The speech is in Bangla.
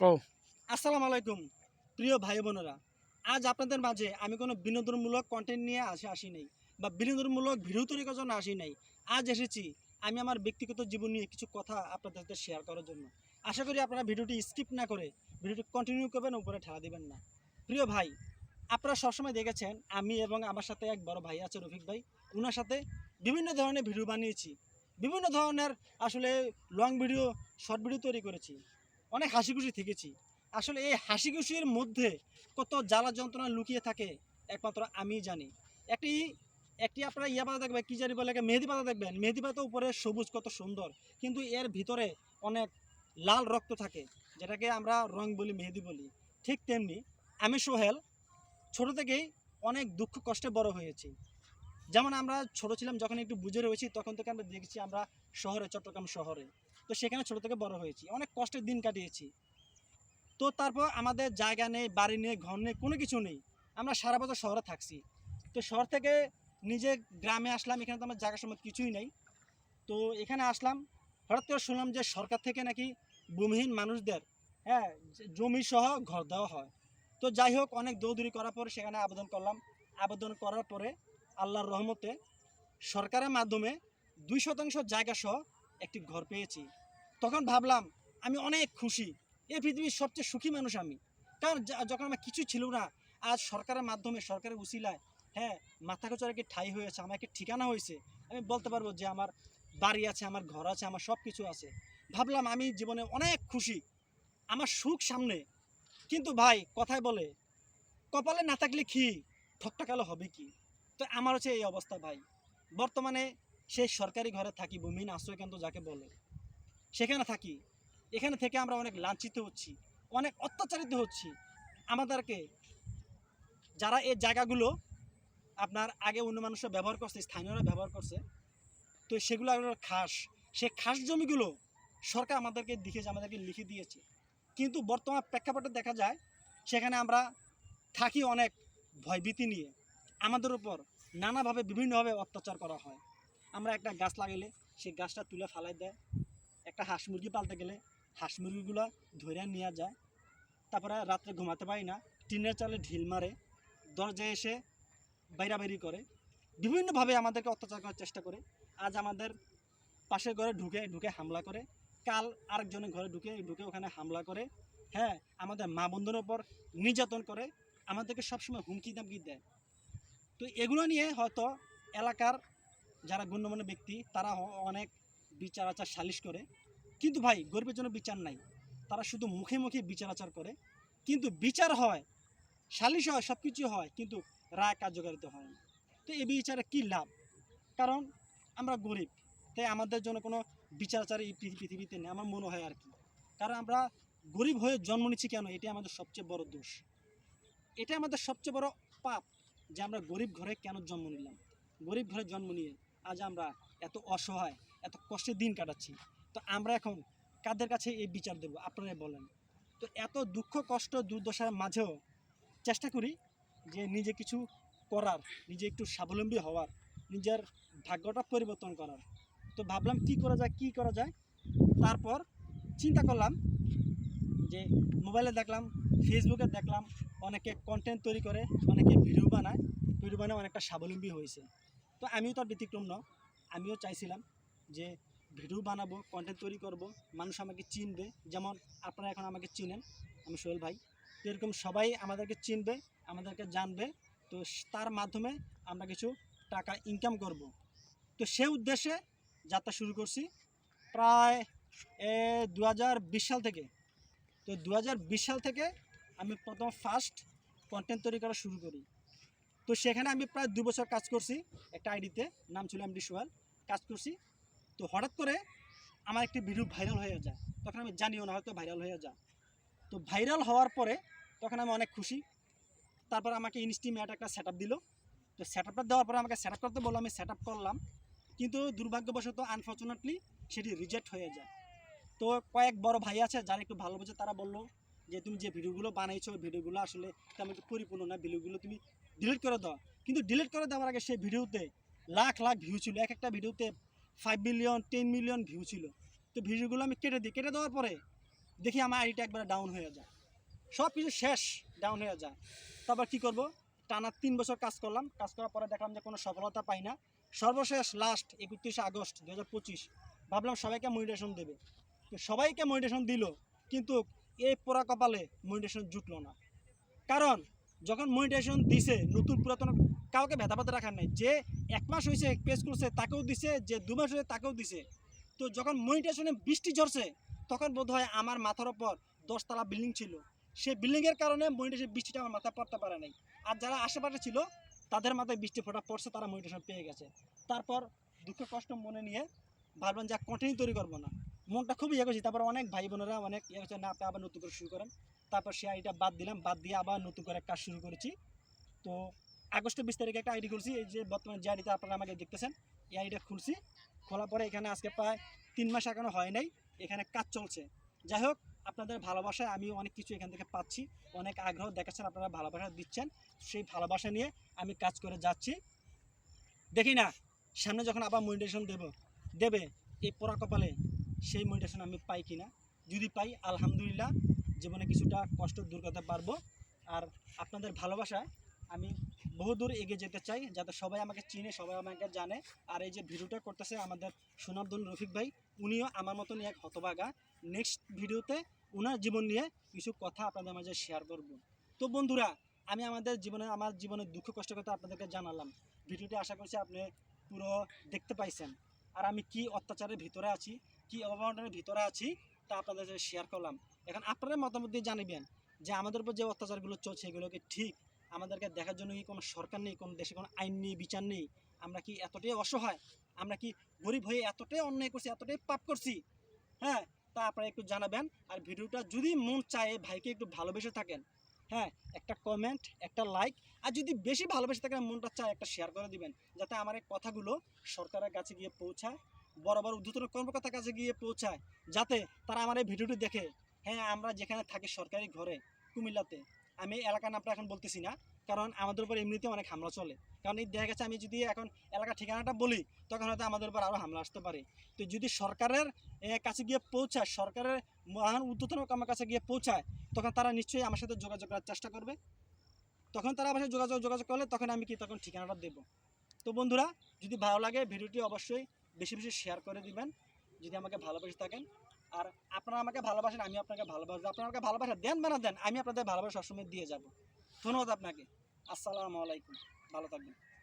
কও। আসসালামু আলাইকুম, প্রিয় ভাই বোনেরা। আজ আপনাদের মাঝে আমি কোনো বিনোদনমূলক কন্টেন্ট নিয়ে আসে আসি নাই বা বিনোদনমূলক ভিডিও তৈরি করার জন্য আসি নাই। আজ এসেছি আমি আমার ব্যক্তিগত জীবন নিয়ে কিছু কথা আপনাদের সাথে শেয়ার করার জন্য। আশা করি আপনারা ভিডিওটি স্কিপ না করে ভিডিওটি কন্টিনিউ করবেন, উপরে ঠেলা দিবেন না। প্রিয় ভাই, আপনারা সবসময় দেখেছেন আমি এবং আমার সাথে এক বড় ভাই আছে রফিক ভাই। ওনার সাথে বিভিন্ন ধরনের ভিডিও বানিয়েছি। বিভিন্ন ধরনের আসলে লং ভিডিও শর্ট ভিডিও তৈরি করেছি। অনেক হাসি খুশি থেকেছি। আসলে এই হাসি খুশির মধ্যে কত জ্বালা যন্ত্রণা লুকিয়ে থাকে একমাত্র আমি জানি। একটি একটি আপনারা ইয়া পাতা দেখবেন, কী জানি বলে মেহেদি পাতা দেখবেন। মেহেদি পাতা উপরে সবুজ কত সুন্দর, কিন্তু এর ভিতরে অনেক লাল রক্ত থাকে, যেটাকে আমরা রং বলি, মেহেদি বলি। ঠিক তেমনি আমি সোহেল, ছোট থেকেই অনেক দুঃখ কষ্টে বড় হয়েছি। যেমন আমরা ছোট ছিলাম, যখন একটু বুঝে রয়েছি, তখন থেকে আমরা দেখেছি আমরা শহরে, চট্টগ্রাম শহরে। তো সেখানে ছোট থেকে বড় হয়েছি। অনেক কষ্টের দিন কাটিয়েছি। তো তারপর আমাদের জায়গা নেই, বাড়ি নেই, ঘর নেই, কোনো কিছু নেই। আমরা সারা বছর শহরে থাকছি। তো শহর থেকে নিজে গ্রামে আসলাম, এখানে তো আমার জায়গা সময় কিছুই নেই। তো এখানে আসলাম, হঠাৎ করে শুনলাম যে সরকার থেকে নাকি ভূমিহীন মানুষদের হ্যাঁ জমি সহ ঘর দেওয়া হয়। তো যাই হোক, অনেক দৌড়দৌড়ি করার পর সেখানে আবেদন করলাম। আবেদন করার পরে আল্লাহর রহমতে সরকারের মাধ্যমে দুই শতাংশ জায়গা সহ একটি ঘর পেয়েছি। তখন ভাবলাম, আমি অনেক খুশি। এই পৃথিবীর সবচেয়ে সুখী মানুষ আমি। কারণ যখন আমার কিছু ছিল না, আজ সরকারের মাধ্যমে, সরকারের উসিলায় হ্যাঁ মাথা গোচর একটি ঠাই হয়েছে, আমার একটি ঠিকানা হয়েছে, আমি বলতে পারব যে আমার বাড়ি আছে, আমার ঘর আছে, আমার সব কিছু আছে। ভাবলাম আমি জীবনে অনেক খুশি, আমার সুখ সামনে। কিন্তু ভাই, কথায় বলে, কপালে না থাকলে কি ঠকটাকালো হবে কি? তো আমার হচ্ছে এই অবস্থা ভাই। বর্তমানে সেই সরকারি ঘরে থাকি, ভূমিহীন আশ্রয় কেন্দ্র যাকে বলে। সেখানে থাকি। এখানে থেকে আমরা অনেক লাঞ্ছিত হচ্ছি, অনেক অত্যাচারিত হচ্ছি। আমাদেরকে যারা এই জায়গাগুলো আপনার আগে অন্য মানুষরা ব্যবহার করছে, স্থানীয়রা ব্যবহার করছে, তো সেগুলো খাস। সে খাস জমিগুলো সরকার আমাদেরকে দেখেছে আমাদেরকে লিখে দিয়েছে। কিন্তু বর্তমান প্রেক্ষাপটে দেখা যায়, সেখানে আমরা থাকি অনেক ভয়ভীতি নিয়ে। আমাদের উপর নানাভাবে, বিভিন্নভাবে অত্যাচার করা হয়। আমরা একটা গাছ লাগাইলে সেই গাছটা তুলে ফালাই দেয়। একটা হাঁস মুরগি পালতে গেলে হাঁস মুরগিগুলো ধরে নিয়ে যায়। তারপরে রাত্রে ঘুমাতে পারি না, টিনের চালে ঢিল মারে, দরজায় এসে বাইরাবাইরি করে। বিভিন্নভাবে আমাদেরকে অত্যাচার করার চেষ্টা করে। আজ আমাদের পাশের ঘরে ঢুকে ঢুকে হামলা করে। কাল আরেকজনের ঘরে ঢুকে ঢুকে ওখানে হামলা করে। হ্যাঁ আমাদের মা বন্ধুর ওপর নির্যাতন করে, আমাদেরকে সবসময় হুমকি দামকি দেয়। তো এগুলো নিয়ে হয়তো এলাকার যারা গণ্যমান্য ব্যক্তি, তারা অনেক বিচার আচার সালিশ করে। কিন্তু ভাই, গরিবের জন্য বিচার নাই। তারা শুধু মুখে মুখে বিচার আচার করে। কিন্তু বিচার হয়, সালিশ হয় সব কিছু হয়, কিন্তু রায় কার্যকারিত হয় না। তো এই বিচারে কী লাভ? কারণ আমরা গরিব, তাই আমাদের জন্য কোনো বিচার আচার এই পৃথিবীতে নেই। আমার মনে হয় আর কি। কারণ আমরা গরিব হয়ে জন্ম নিচ্ছি কেন? এটাই আমাদের সবচেয়ে বড় দোষ। এটা আমাদের সবচেয়ে বড় পাপ যে আমরা গরিব ঘরে কেন জন্ম নিলাম? গরিব ঘরে জন্ম নিয়ে আজ আমরা এত অসহায়, এত কষ্টের দিন কাটাচ্ছি। তো আমরা এখন কাদের কাছে এই বিচার দেবো? আপনারাই বলেন। তো এত দুঃখ, কষ্ট, দুর্দশার মাঝেও চেষ্টা করি যে নিজে কিছু করার, নিজে একটু স্বাবলম্বী হওয়ার, নিজের ভাগ্যটা পরিবর্তন করার। তো ভাবলাম কি করা যায়, কি করা যায়? তারপর চিন্তা করলাম যে মোবাইলে দেখলাম, ফেসবুকে দেখলাম, অনেকে কন্টেন্ট তৈরি করে, অনেকে ভিডিও বানায়। ভিডিও বানায় অনেকটা স্বাবলম্বী হয়েছে। তো আমিও তার ব্যতিক্রম ন আমিও চাইছিলাম যে ভিডিও বানাবো কন্টেন্ট তৈরি করব, মানুষ আমাকে চিনবে। যেমন আপনারা এখন আমাকে চিনেন, আমি সোহেল ভাই। এরকম সবাই আমাদেরকে চিনবে, আমাদেরকে জানবে। তো তার মাধ্যমে আমরা কিছু টাকা ইনকাম করব। তো সে উদ্দেশ্যে যাত্রা শুরু করছি। প্রায় দু হাজার বিশ সাল থেকে। তো দু হাজার বিশ সাল থেকে আমি প্রথম ফার্স্ট কন্টেন্ট তৈরি করা শুরু করি। তো সেখানে আমি প্রায় দু বছর কাজ করছি একটা আইডিতে, নাম ছিল এমডি সোহেল। কাজ করছি। তো হঠাৎ করে আমার একটি ভিডিও ভাইরাল হয়ে যায়। তখন আমি জানিও না, হয়তো ভাইরাল হয়ে যায়। তো ভাইরাল হওয়ার পরে তখন আমি অনেক খুশি। তারপর আমাকে ইনস্টিমেট একটা সেট আপ দিল। তো সেট আপটা দেওয়ার পরে আমাকে সেট আপ করতে বলল, আমি সেট আপ করলাম। কিন্তু দুর্ভাগ্যবশত আনফর্চুনেটলি সেটি রিজেক্ট হয়ে যায়। তো কয়েক বড় ভাই আছে, যারা একটু ভালো বোঝে, তারা বলল যে, তুমি যে ভিডিওগুলো বানাইছো ভিডিওগুলো আসলে তেমন একটু পরিপূর্ণ না। ভিডিওগুলো তুমি ডিলিট করে দাও। কিন্তু ডিলিট করে দেওয়ার আগে সেই ভিডিওতে লাখ লাখ ভিউ ছিল। এক একটা ভিডিওতে five million ten million view ছিল। তো ভিডিওগুলো আমি কেটে দিই। কেটে দেওয়ার পরে দেখি আমার আইডিটা একবারে ডাউন হয়ে যায়। সব কিছু শেষ ডাউন হয়ে যায়। তারপর কি করব? টানা তিন বছর কাজ করলাম। কাজ করার পরে দেখলাম যে কোনো সফলতা পাই না। সর্বশেষ লাস্ট একত্রিশে আগস্ট দু হাজার পঁচিশ। ভাবলাম সবাইকে মনিটেশন দেবে। তো সবাইকে মনিটেশন দিল, কিন্তু এই পোড়া কপালে মনিটেশন জুটলো না। কারণ যখন মনিটেশন দিছে, নতুন পুরাতন কাউকে ভেদাভেদ রাখার নাই, যে এক মাস হয়েছে পেজ করছে, তাকেও দিছে, যে দু মাস হয়েছে তাকেও দিছে। তো যখন মনিটেশনে বৃষ্টি ঝরছে, তখন বোধ হয় আমার মাথার ওপর দশতলা বিল্ডিং ছিল। সেই বিল্ডিংয়ের কারণে মনিটেশন বৃষ্টিটা আমার মাথায় পড়তে পারে নাই। আর যারা আশেপাশে ছিল, তাদের মাথায় বৃষ্টি ফোটা পড়ছে, তারা মনিটেশন পেয়ে গেছে। তারপর দুঃখ কষ্ট মনে নিয়ে ভাবলাম যে কন্টিনিউ তৈরি করব না। মনটা খুবই ইয়ে করছি। তারপর অনেক ভাই বোনেরা অনেক ইয়ে করছে, না, আপনি আবার নতুন করে শুরু করেন। তারপর সেই আইডিটা বাদ দিলাম, বাদ দিয়ে আবার নতুন করে কাজ শুরু করেছি। তো আগস্টের বিশ তারিখে একটা আইডি খুলছি, এই যে বর্তমানে যে আইডিতে আপনারা আমাকে দেখতেছেন, এই আইডিটা খুলছি। খোলার পরে এখানে আজকে প্রায় তিন মাস এখনও হয় নাই, এখানে কাজ চলছে। যাই হোক, আপনাদের ভালোবাসায় আমি অনেক কিছু এখান থেকে পাচ্ছি, অনেক আগ্রহ দেখাচ্ছেন, আপনারা ভালোবাসা দিচ্ছেন। সেই ভালোবাসা নিয়ে আমি কাজ করে যাচ্ছি। দেখি না, সামনে যখন আবার মনিটেশন দেব, দেবে এই পোড়া কপালে। সেই মনিটেশন আমি পাই কিনা? যদি পাই, আলহামদুলিল্লাহ, জীবনে কিছুটা কষ্ট দূর করতে পারব। আর আপনাদের ভালোবাসায় আমি বহুদূর এগিয়ে যেতে চাই, যাতে সবাই আমাকে চিনে, সবাই আমাকে জানে। আর এই যে ভিডিওটা করতেছে আমাদের সুনামদুল রফিক ভাই, উনিও আমার মতন এক হতবাগা নেক্সট ভিডিওতে ওনার জীবন নিয়ে কিছু কথা আপনাদের মাঝে শেয়ার করব। তো বন্ধুরা, আমি আমাদের জীবনে, আমার জীবনের দুঃখ কষ্ট কথা আপনাদেরকে জানালাম। ভিডিওটি আশা করছি আপনি পুরো দেখতে পাইছেন। আর আমি কি অত্যাচারের ভিতরে আছি কি অবমাননার ভিতরে আছি তা আপনাদের সাথে শেয়ার করলাম। এখন আপনারা মতামত দিয়ে জানিবেন যে আমাদের উপর যে অত্যাচারগুলো চলছে এগুলোকে ঠিক? আমাদেরকে দেখার জন্য কি কোনো সরকার নেই? কোনো দেশে কোনো আইন নেই, বিচার নেই? আমরা কি এতটাই অসহায়? আমরা কি গরিব হয়ে এতটাই অন্যায় করছি, এতটাই পাপ করছি? হ্যাঁ তা আপনারা একটু জানাবেন। আর ভিডিওটা যদি মন চায়, ভাইকে একটু ভালোবেসে থাকেন। হ্যাঁ একটা কমেন্ট একটা লাইক আর যদি বেশি ভালোবেসে থাকেন, মনটা চায়, একটা শেয়ার করে দিবেন। যাতে আমার এই কথাগুলো সরকারের কাছে গিয়ে পৌঁছায়। বড় বড় উদ্ধতন কর্মকর্তার কাছে গিয়ে পৌঁছায়, যাতে তারা আমার এই ভিডিওটি দেখে হ্যাঁ আমরা যেখানে থাকি সরকারি ঘরে, কুমিল্লাতে, আমি এলাকার নামটা এখন বলতেছি না, কারণ আমাদের উপর এমনিতে অনেক হামলা চলে। কারণ এই দেখা গেছে আমি যদি এখন এলাকার ঠিকানাটা বলি, তখন হয়তো আমাদের উপর আরও হামলা আসতে পারে। তো যদি সরকারের কাছে গিয়ে পৌঁছায়, সরকারের মহান উদ্ধতন আমার কাছে গিয়ে পৌঁছায়, তখন তারা নিশ্চয়ই আমার সাথে যোগাযোগ করার চেষ্টা করবে। তখন তারা আমার সাথে যোগাযোগ যোগাযোগ করলে তখন আমি কি তখন ঠিকানাটা দেবো? তো বন্ধুরা, যদি ভালো লাগে ভিডিওটি অবশ্যই বেশি বেশি শেয়ার করে দিবেন, যদি আমাকে ভালোবেসে থাকেন। আর আপনারা আমাকে ভালোবাসেন আমি আপনাকে ভালোবাসবো। আপনারা আমাকে ভালোবাসা দেন বা না দেন, আমি আপনাদের ভালোবাসা সবসময় দিয়ে যাব। ধন্যবাদ আপনাকে। আসসালামু আলাইকুম। ভালো থাকবেন।